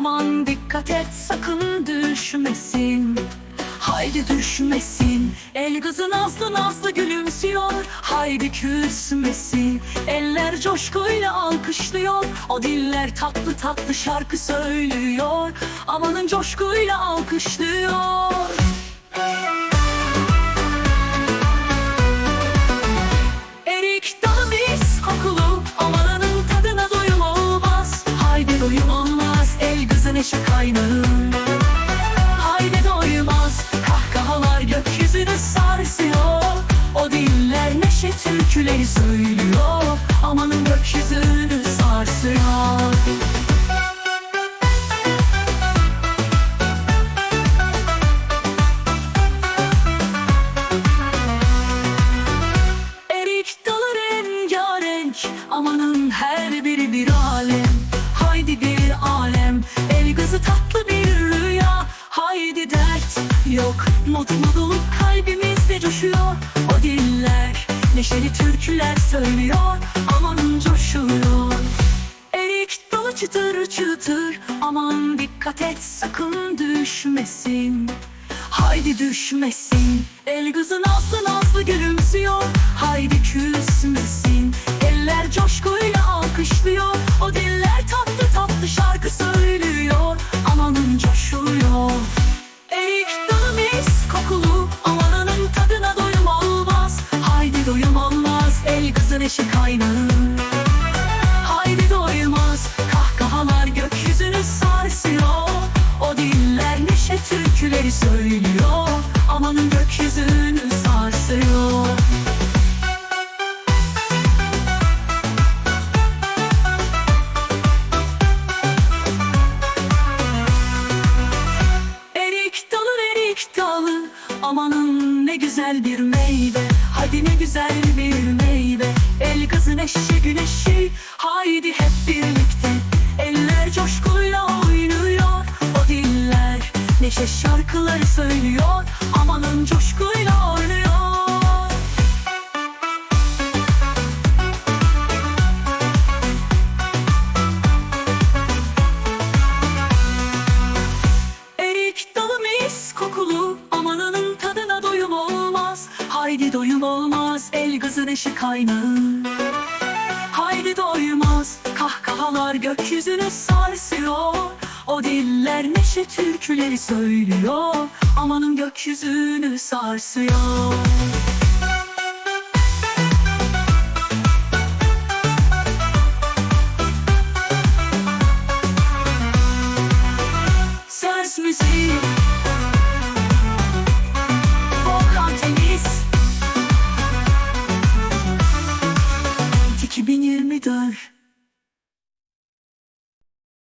Aman dikkat et sakın düşmesin. Haydi düşmesin. El kızı nazlı nazlı gülümsüyor. Haydi küsmesin. Eller coşkuyla alkışlıyor. O diller tatlı tatlı şarkı söylüyor. Amanın coşkuyla alkışlıyor. Erik dalı kokulu Amanın tadına doyum olmaz Haydi doyum olmaz neşe kaynağı. Haydi doymaz Kahkahalar gökyüzünü sarsıyor. O diller neşe türküleri söylüyor. Amanın gökyüzünü sarsıyor. Erik dalı rengarenk Amanın her bir Mutluluk kalbimizde coşuyor. O diller neşeli türküler söylüyor. Amanın coşuyor. Erik dalı çıtır çıtır. Aman dikkat et sakın düşmesin. Haydi düşmesin. El kızı nazlı nazlı gülümsüyor. Haydi küsmesin doyum olmaz El kızı neşe kaynağı Haydi doymaz Kahkahalar gökyüzünü sarsıyor. O diller neşe türküleri söylüyor Amanın gökyüzünü sarsıyor. Erik dalı Amanın ne güzel bir meyve Hadi ne güzel bir meyve. El kızı neşe güneşi. Haydi hep birlikte. Eller coşkuyla oynuyor. O diller neşe şarkıları söylüyor. Amanın coşkuyla oynuyor Haydi doyum olmaz El kızı neşe kaynağı. Haydi doymaz Kahkahalar gökyüzünü sarsıyor. O diller neşe türküleri söylüyor. Amanın gökyüzünü sarsıyor. Söz müziği